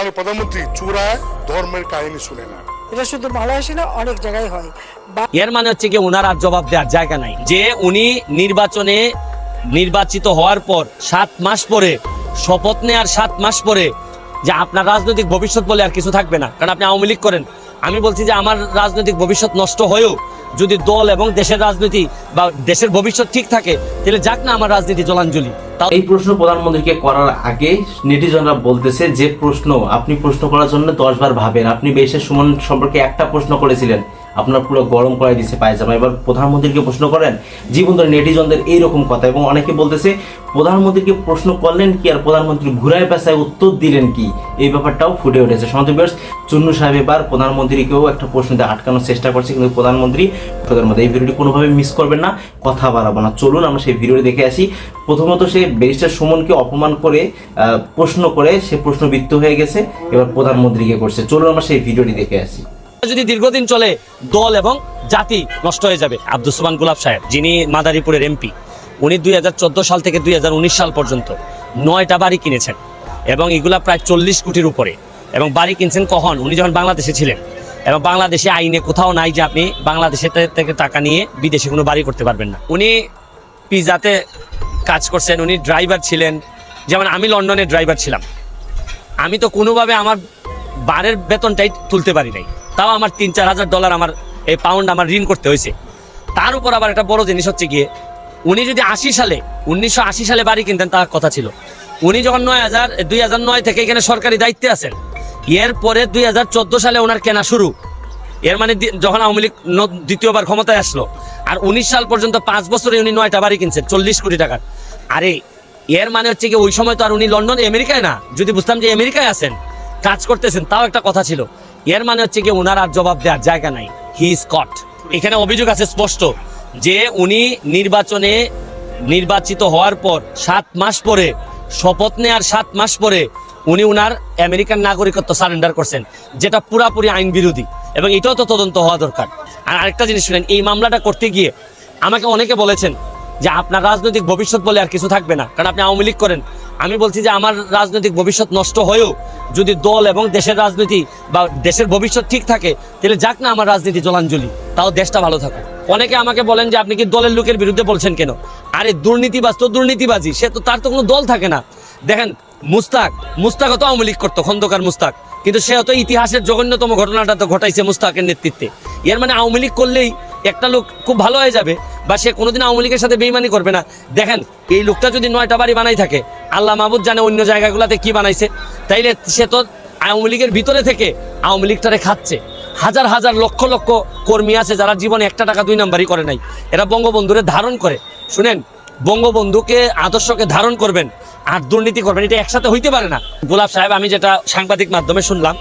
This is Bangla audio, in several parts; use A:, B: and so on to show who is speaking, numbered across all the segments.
A: মানে প্রধানমন্ত্রী চূড়ায় ধর্মের কাহিনী শুনে না
B: এটা শুধু মালয়েশিয়া না অনেক জায়গায় হয়।
C: এর মানে হচ্ছে কি ওনার আর জবাব দেওয়ার জায়গা নাই। যে উনি নির্বাচনে নির্বাচিত হওয়ার পর সাত মাস পরে শপথ নেওয়ার সাত মাস পরে যে আপনার রাজনৈতিক ভবিষ্যৎ বলে আর কিছু থাকবে না। কারণ আপনি আওয়ামী লীগ করেন। আমি বলছি যে আমার রাজনৈতিক ভবিষ্যৎ নষ্ট হয়েও যদি দল এবং দেশের রাজনীতি বা দেশের ভবিষ্যৎ ঠিক থাকে তাহলে যাক না আমার রাজনীতি জলাঞ্জলি।
D: এই প্রশ্ন প্রধানমন্ত্রীকে করার আগে নেটিজনরা বলতেছে যে প্রশ্ন, আপনি প্রশ্ন করার জন্য দশবার ভাবেন। আপনি বেশের সুমন সম্পর্কে একটা প্রশ্ন করেছিলেন। আপনার পুরো গরম করাই দিছে পায়জামা। এবার প্রধানমন্ত্রীকে প্রশ্ন করেন জীবন ধরে নেটিজনদের এইরকম কথা? এবং অনেকে বলতেছে, প্রধানমন্ত্রীকে প্রশ্ন করলেন কি আর প্রধানমন্ত্রী ঘুরায় পেশায় উত্তর দিলেন কি? এই ব্যাপারটাও ফুটে উঠেছে। সন্তবিয়ার্স চুন্নু সাহেব এবার প্রধানমন্ত্রীকেও একটা প্রশ্ন দিয়ে আটকানোর চেষ্টা করছে, কিন্তু প্রধানমন্ত্রী তাদের মধ্যে এই ভিডিওটি কোনোভাবে মিস করবেন না, কথা বাড়াবো না। চলুন আমরা সেই ভিডিওটি দেখে আসি। প্রথমত সে ব্যারিস্টার সুমনকে অপমান করে প্রশ্ন করে, সে প্রশ্নবিদ্ধ হয়ে গেছে, এবার প্রধানমন্ত্রীকে করছে। চলুন আমরা সেই ভিডিওটি দেখে আসি।
C: যদি দীর্ঘদিন চলে, দল এবং জাতি নষ্ট হয়ে যাবে। আব্দুল সুমান গুলাব সাহেব, যিনি মাদারীপুরের এমপি, উনি দুই হাজার চোদ্দ সাল থেকে দুই হাজার উনিশ সাল পর্যন্ত নয়টা বাড়ি কিনেছেন এবং এগুলা প্রায় চল্লিশ কোটির উপরে। এবং বাড়ি কিনছেন কখন? উনি যখন বাংলাদেশে ছিলেন। এবং বাংলাদেশে আইনে কোথাও নাই যে আপনি বাংলাদেশের থেকে টাকা নিয়ে বিদেশে কোনো বাড়ি করতে পারবেন না। উনি পিজাতে কাজ করছেন, উনি ড্রাইভার ছিলেন। যেমন আমি লন্ডনের ড্রাইভার ছিলাম। আমি তো কোনোভাবে আমার বারের বেতনটাই তুলতে পারি নাই। তাও আমার তিন, চার হাজার ডলার আমার এই পাউন্ড আমার ঋণ করতে হয়েছে। তার উপর আবার একটা বড় জিনিস হচ্ছে গিয়ে, উনি যদি আশি সালে, উনিশশো আশি সালে বাড়ি কিনতেন তার কথা ছিল। উনি যখন নয় হাজার, দুই হাজার নয় থেকে এখানে সরকারি দায়িত্বে আছেন, এর পরে দুই হাজার চোদ্দ সালে ওনার কেনা শুরু। এর মানে যখন আওয়ামী লীগ দ্বিতীয়বার ক্ষমতায় আসলো, আর উনিশ সাল পর্যন্ত পাঁচ বছরে উনি নয়টা বাড়ি কিনছেন, চল্লিশ কোটি টাকার। আরে, এর মানে হচ্ছে কি ওই সময় তো আর উনি লন্ডন, আমেরিকায় না, যদি বুঝতাম যে আমেরিকায় আছেন, কাজ করতেছেন, তাও একটা কথা ছিল। এর মানে হচ্ছে কি ওনার আর জবাব দেওয়ার জায়গা নাই। হি ইজ কট এখানে অভিযোগ আছে স্পষ্ট যে উনি নির্বাচনে নির্বাচিত হওয়ার পর সাত মাস পরে, শপথ নেওয়ার সাত মাস পরে উনি উনার আমেরিকান নাগরিকত্ব সারেন্ডার করছেন, যেটা পুরাপুরি আইন বিরোধী এবং এটাও তো তদন্ত হওয়া দরকার। আর আরেকটা জিনিস শুনেন, এই মামলাটা করতে গিয়ে আমাকে অনেকে বলেছেন যে আপনার রাজনৈতিক ভবিষ্যৎ বলে আর কিছু থাকবে না, কারণ আপনি আওয়ামী লীগ করেন। আমি বলছি যে আমার রাজনৈতিক ভবিষ্যৎ নষ্ট হয়েও যদি দল এবং দেশের রাজনীতি বা দেশের ভবিষ্যৎ ঠিক থাকে, তাহলে যাক না আমার রাজনীতি জলাঞ্জলি, তাও দেশটা ভালো থাকুক। অনেকে আমাকে বলেন যে আপনি কি দলের লোকের বিরুদ্ধে বলছেন কেন? আরে দুর্নীতিবাজ তো দুর্নীতিবাজি সে তো তার তো কোনো দল থাকে না। দেখেন, মুস্তাক মুস্তাক তো আওয়ামী লীগ করতো, খন্দকার মুস্তাক, কিন্তু সে হয়তো ইতিহাসের জঘন্যতম ঘটনাটা তো ঘটাইছে মুস্তাকের নেতৃত্বে। এর মানে আওয়ামী লীগ করলেই একটা লোক খুব ভালো হয়ে যাবে, বা সে কোনোদিন আওয়ামী লীগের সাথে বেইমানি করবে না। দেখেন, এই লোকটা যদি নয়টা বাড়ি বানাই থাকে আল্লাহ মাহবুদ জানে অন্য জায়গাগুলোতে কি বানাইছে। তাইলে সে তো আওয়ামী লীগের ভিতরে থেকে আওয়ামী লীগটারে খাচ্ছে। হাজার হাজার লক্ষ লক্ষ কর্মী আছে যারা জীবনে একটা টাকা দুই নাম্বারই করে নাই। এরা বঙ্গবন্ধুরে ধারণ করে। শুনেন, বঙ্গবন্ধুকে, আদর্শকে ধারণ করবেন আর দুর্নীতি করবেন, এটা একসাথে হইতে পারে না। গোলাপ সাহেব, আমি যেটা সাংবাদিক মাধ্যমে শুনলাম,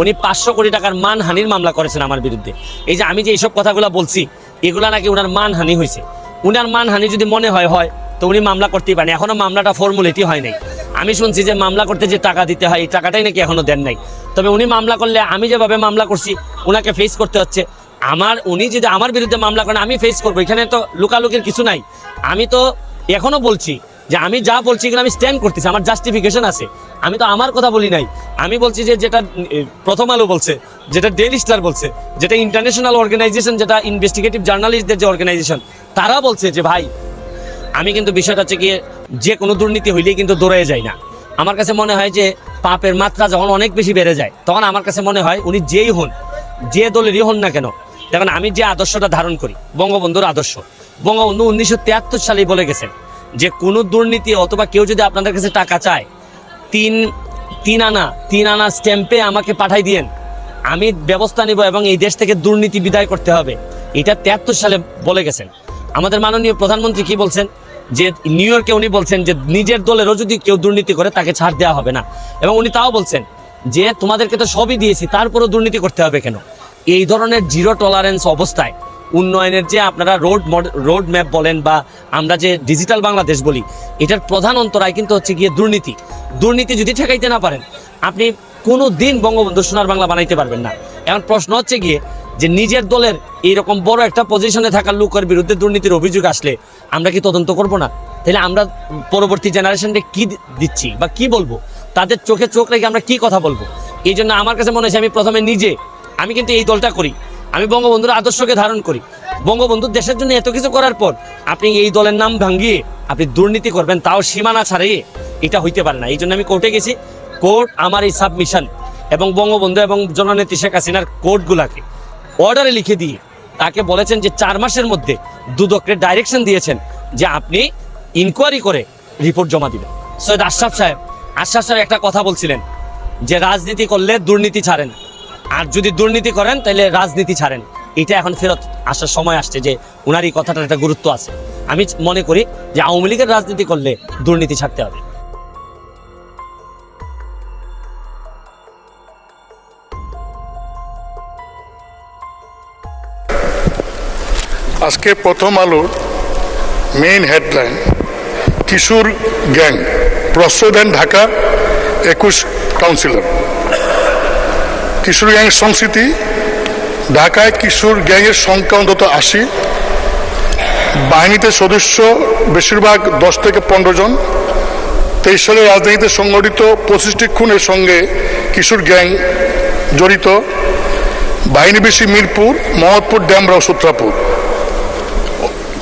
C: উনি পাঁচশো কোটি টাকার মানহানির মামলা করেছেন আমার বিরুদ্ধে। এই যে আমি যে এইসব কথাগুলো বলছি, এগুলা নাকি ওনার মানহানি হয়েছে উনার মানহানি যদি মনে হয় হয়। তো উনি মামলা করতেই পারেন এখনও মামলাটা ফর্মুলেটি হয় নাই। আমি শুনছি যে মামলা করতে যে টাকা দিতে হয়, এই টাকাটাই নাকি এখনও দেন নাই। তবে উনি মামলা করলে আমি যেভাবে মামলা করছি ওনাকে ফেস করতে হচ্ছে। আমার, উনি যদি আমার বিরুদ্ধে মামলা করেন, আমি ফেস করব। এখানে তো লুকালুকির কিছু নাই। আমি তো এখনও বলছি যে আমি যা বলছি এগুলো আমি স্ট্যান্ড করতেছি। আমার জাস্টিফিকেশন আছে। আমি তো আমার কথা বলি নাই। আমি বলছি যে যেটা প্রথম আলো বলছে, যেটা ডেলি স্টার বলছে, যেটা ইন্টারন্যাশনাল অর্গানাইজেশন যেটা ইনভেস্টিগেটিভ জার্নালিস্টদের যে অর্গানাইজেশন তারা বলছে যে, ভাই আমি কিন্তু বিষয়টা হচ্ছে যে কোনো দুর্নীতি হইলেই কিন্তু দৌড়ে যায় না। আমার কাছে মনে হয় যে পাপের মাত্রা যখন অনেক বেশি বেড়ে যায়, তখন আমার কাছে মনে হয় উনি যেই হন, যে দলেরই হন না কেন, দেখুন আমি যে আদর্শটা ধারণ করি, বঙ্গবন্ধুর আদর্শ। বঙ্গবন্ধু উনিশশো তিয়াত্তর সালেই বলে গেছেন যে কোনো দুর্নীতি অথবা কেউ যদি আপনাদের কাছে টাকা চায়, তিন তিন আনা তিন আনা স্ট্যাম্পে আমাকে পাঠাই দিয়েন। আমি ব্যবস্থা নিব এবং এই দেশ থেকে দুর্নীতি বিদায় করতে হবে। এটা তিয়াত্তর সালে বলে গেছেন। আমাদের মাননীয় প্রধানমন্ত্রী কি বলছেন? যে নিউ ইয়র্কে উনি বলছেন যে নিজের দলেরও যদি কেউ দুর্নীতি করে, তাকে ছাড় দেওয়া হবে না। এবং উনি তাও বলছেন যে, তোমাদেরকে তো সবই দিয়েছি, তারপরও দুর্নীতি করতে হবে কেন? এই ধরনের জিরো টলারেন্স অবস্থায় উন্নয়নের যে আপনারা রোড রোড ম্যাপ বলেন বা আমরা যে ডিজিটাল বাংলাদেশ বলি, এটার প্রধান অন্তরায় কিন্তু হচ্ছে গিয়ে দুর্নীতি। দুর্নীতি যদি ঠেকাইতে না পারেন, আপনি কোনো দিন বঙ্গবন্ধু সোনার বাংলা বানাইতে পারবেন না। এখন প্রশ্ন হচ্ছে গিয়ে যে, নিজের দলের এইরকম বড় একটা পজিশনে থাকা লোকের বিরুদ্ধে দুর্নীতির অভিযোগ আসলে আমরা কি তদন্ত করব না? তাহলে আমরা পরবর্তী জেনারেশনকে কি দিচ্ছি বা কি বলব? তাদের চোখে চোখ রেখে আমরা কি কথা বলব? এই জন্য আমার কাছে মনে হয়েছে আমি প্রথমে নিজে, আমি কিন্তু এই দলটা করি। আমি বঙ্গবন্ধুর আদর্শকে ধারণ করি। বঙ্গবন্ধু দেশের জন্য এত কিছু করার পর আপনি এই দলের নাম ভাঙ্গিয়ে আপনি দুর্নীতি করবেন, তাও সীমানা ছাড়িয়ে এটা হইতে পারে না। এই জন্য আমি কোর্টে গেছি। কোর্ট আমার এই সাবমিশন এবং বঙ্গবন্ধু এবং জননেত্রী শেখ হাসিনার কোর্টগুলাকে অর্ডারে লিখে দিয়ে তাকে বলেছেন যে চার মাসের মধ্যে দুদককে ডাইরেকশন দিয়েছেন যে আপনি ইনকোয়ারি করে রিপোর্ট জমা দিবেন। সৈয়দ আশরাফ সাহেব আশরাফ সাহেব একটা কথা বলছিলেন যে রাজনীতি করলে দুর্নীতি ছাড়েন আর যদি দুর্নীতি করেন, তাহলে রাজনীতি ছাড়েন এটা এখন ফেরত আসার সময় আসছে যে ওনার এই কথাটার একটা গুরুত্ব আছে। আমি মনে করি যে আওয়ামী লীগের রাজনীতি করলে দুর্নীতি ছাড়তে হবে।
A: আজকে প্রথম আলোর মেইন হেডলাইন কিশোর গ্যাং প্রশ্রয় দেন ঢাকা একুশ কাউন্সিলর কিশোর গ্যাং সংস্কৃতি, ঢাকায় কিশোর গ্যাংয়ের সংখ্যা অন্তত আশি। বাহিনীতে সদস্য বেশিরভাগ দশ থেকে পনেরো জন। তেইশ সালে রাজধানীতে সংগঠিত পঁচিশটি খুনের সঙ্গে কিশোর গ্যাং জড়িত। বাহিনী বেশি মিরপুর, মোহাম্মদপুর ড্যামরা সূত্রাপুর।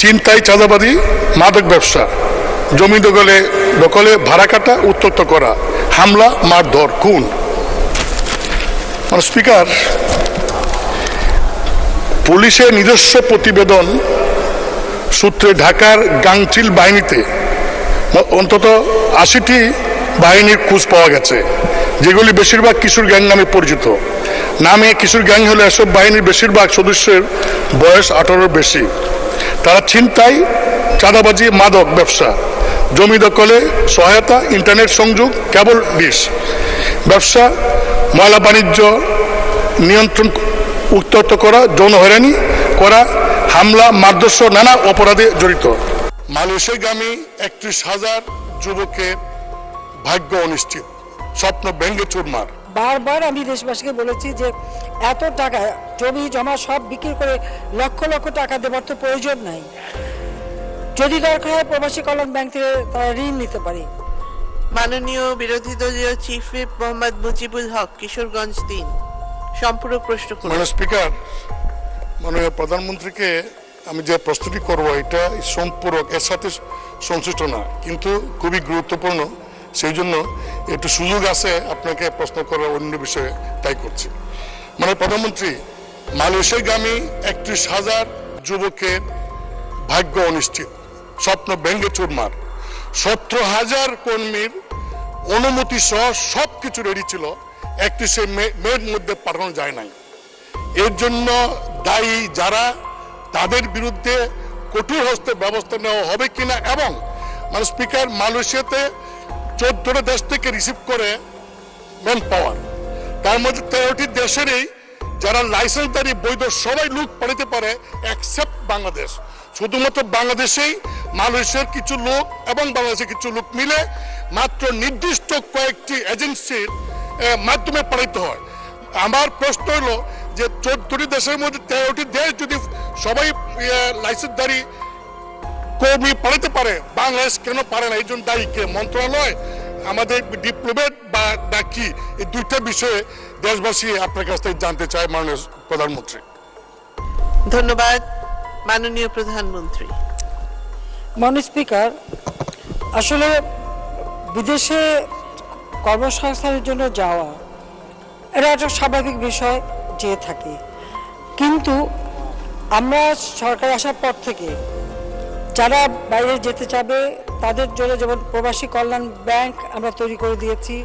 A: চিন্তাই চাঁদাবাদী মাদক ব্যবসা। জমি দখলে দখলে ভাড়া কাটা উত্তক্ত করা, হামলা, মারধর, খুন। স্পিকার পুলিশের নিজস্ব প্রতিবেদন সূত্রে ঢাকার গাংচিল বাহিনীতে। অন্তত আশিটি বাহিনীর খোঁজ পাওয়া গেছে, যেগুলি বেশিরভাগ কিশোর গ্যাং নামে পরিচিত। নামে কিশোর গ্যাং হলে এসব বাহিনীর বেশিরভাগ সদস্যের বয়স আঠারোর বেশি। তারা ছিনতাই, চাঁদাবাজি, মাদক ব্যবসা, জমি দখলে, সহায়তা, ইন্টারনেট সংযোগ, কেবল ডিশ ব্যবসা, ময়লা বাণিজ্য নিয়ন্ত্রণ উত্তপ্ত করা, যৌন হয়রানি করা, হামলা মারদর্শ নানা অপরাধে জড়িত। মালয়েশিয়াগামী একত্রিশ হাজার যুবকের ভাগ্য অনিশ্চিত। স্বপ্ন ভেঙ্গে চুরমার।
B: বারবার আমি দেশবাসীকে বলেছি যে এত টাকা জমি জমা সব বিক্রি করে লক্ষ লক্ষ টাকা দেওয়ার তো প্রয়োজন নাই। যদি দরকার হয় প্রবাসী কল্যাণ ব্যাংক থেকে তারা ঋণ নিতে পারে।
E: মাননীয় বিরোধী দলীয় চিফ হুইপ মোহাম্মদ মুজিবুল হক কিশোরগঞ্জ তিন। সম্পূরক প্রশ্ন করুন।
A: মানে স্পিকার মাননীয় প্রধানমন্ত্রীকে আমি যে প্রস্তুতি করব এটা সম্পূরক এর সাথে সংশ্লিষ্ট না কিন্তু খুবই গুরুত্বপূর্ণ। সেই জন্য একটু সুযোগ আছে আপনাকে প্রশ্ন করার অন্য বিষয়ে, তাই করছি। মানে প্রধানমন্ত্রী মালয়েশিয়াগামী একত্রিশ হাজার যুবকের ভাগ্য অনিশ্চিত, স্বপ্ন ভেঙ্গে চুরমার। সতেরো হাজার কর্মীর অনুমতি সহ সব কিছু রেডি ছিল, একত্রিশে মে- মের মধ্যে পাঠানো যায় নাই। এর জন্য দায়ী যারা, তাদের বিরুদ্ধে কঠোর হস্তে ব্যবস্থা নেওয়া হবে কিনা এবং মানে স্পিকার মালয়েশিয়াতে চোদ্দটা দেশ থেকে রিসিভ করে ম্যান পাওয়ার তার মধ্যে তেরোটি দেশেরই যারা লাইসেন্সদারি বৈধ সবাই লোক পাঠাতে পারে অ্যাকসেপ্ট বাংলাদেশ। শুধুমাত্র বাংলাদেশেই মালয়েশিয়ার কিছু লোক এবং বাংলাদেশের কিছু লোক মিলে মাত্র নির্দিষ্ট কয়েকটি এজেন্সির মাধ্যমে পাঠাইতে হয়। আমার প্রশ্ন হলো যে চোদ্দটি দেশের মধ্যে তেরোটি দেশ যদি সবাই লাইসেন্সদারি কর্মী পাঠাতে পারে বাংলাদেশ কেন পারে না? এই জন্য দায়ী কে? মন্ত্রণালয়? আমাদের ডিপ্লোমেট বা না কি? এই দুইটা বিষয়ে দেশবাসী আপনার কাছ থেকে জানতে চায় মাননীয় প্রধানমন্ত্রী।
E: ধন্যবাদ মাননীয় প্রধানমন্ত্রী।
B: মাননীয় স্পিকার আসলে বিদেশে কর্মসংস্থানের জন্য যাওয়া এটা একটা স্বাভাবিক বিষয় যে থাকে। কিন্তু আমরা সরকার আসার পর থেকে যারা বাইরে যেতে চাবে, তাদের জন্য যেমন প্রবাসী কল্যাণ ব্যাংক আমরা তৈরি করে দিয়েছি।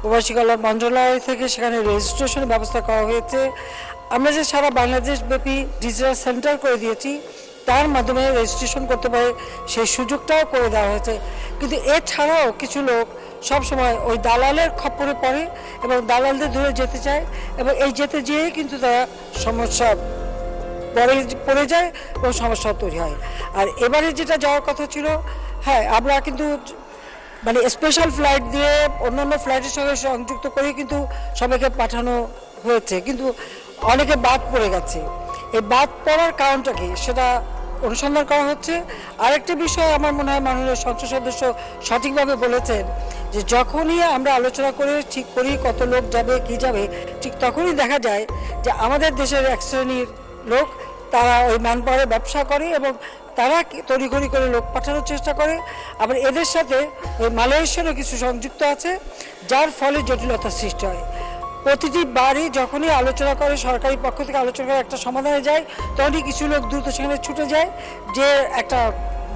B: প্রবাসী কল্যাণ মন্ত্রণালয় থেকে সেখানে রেজিস্ট্রেশনের ব্যবস্থা করা হয়েছে। আমরা যে সারা বাংলাদেশ ব্যাপী ডিজিটাল সেন্টার করে দিয়েছি, তার মাধ্যমে রেজিস্ট্রেশন করতে পারে, সেই সুযোগটাও করে দেওয়া হয়েছে। কিন্তু এছাড়াও কিছু লোক সব সময় ওই দালালের খপ্পরে পড়ে এবং দালালদের ধরে যেতে চায় এবং এই যেতে যেয়েই কিন্তু তারা সমস্যা পরে পড়ে যায় এবং সমস্যা তৈরি হয়। আর এবারে যেটা যাওয়ার কথা ছিল হ্যাঁ আমরা কিন্তু মানে স্পেশাল ফ্লাইট দিয়ে অন্যান্য ফ্লাইটের সঙ্গে সংযুক্ত করে কিন্তু সবাইকে পাঠানো হয়েছে। কিন্তু অনেকে বাদ পড়ে গেছে। এই বাদ পড়ার কারণটা কি? সেটা অনুসন্ধান করা হচ্ছে। আরেকটা বিষয় আমার মনে হয় মাননীয় সংসদ সদস্য সঠিকভাবে বলেছেন যে, যখনই আমরা আলোচনা করে ঠিক করি কত লোক যাবে, কি যাবে, ঠিক তখনই দেখা যায় যে আমাদের দেশের এক শ্রেণির লোক, তারা ওই ম্যান পাওয়ারে ব্যবসা করে এবং তারা তড়িঘড়ি করে লোক পাঠানোর চেষ্টা করে। আবার এদের সাথে ওই মালয়েশিয়ারও কিছু সংযুক্ত আছে, যার ফলে জটিলতা সৃষ্টি হয়। প্রতিটি বাড়ি যখনই আলোচনা করে, সরকারি পক্ষ থেকে আলোচনা করে একটা সমাধানে যায়, তখনই কিছু লোক দ্রুত সেখানে ছুটে যায়, যে একটা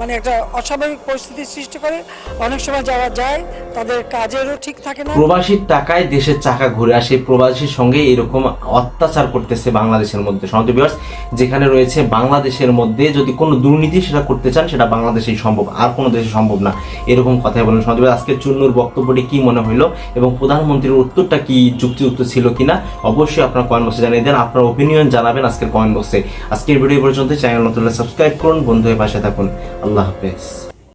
B: মানে একটা অস্বাভাবিক পরিস্থিতির সৃষ্টি করে। অনেক সময় যারা যায়, তাদের কাজেরও ঠিক থাকে না।
D: প্রবাসীর টাকায় দেশের চাকা ঘুরে আসে। প্রবাসীর সঙ্গে এরকম অত্যাচার করতেছে বাংলাদেশের মধ্যে। বিভার্স যেখানে রয়েছে বাংলাদেশের মধ্যে যদি কোনো দুর্নীতি সেটা করতে চান, সেটা বাংলাদেশেই সম্ভব। আর কোনো দেশে সম্ভব না। এরকম কথাই বলেন বিভাগ আজকে চুন্নুর বক্তব্যটি কি মনে হলো এবং প্রধানমন্ত্রীর উত্তরটা কি যুক্তিযুক্ত ছিল কিনা, অবশ্যই আপনার কমেন্ট বক্সে জানিয়ে দেন। আপনার ওপিনিয়ন জানাবেন আজকের কমেন্ট বক্সে আজকের ভিডিও পর্যন্ত চ্যানেল নতুন সাবস্ক্রাইব করুন। বন্ধু হয়ে পাশে থাকুন। আল্লাহ হাফেজ।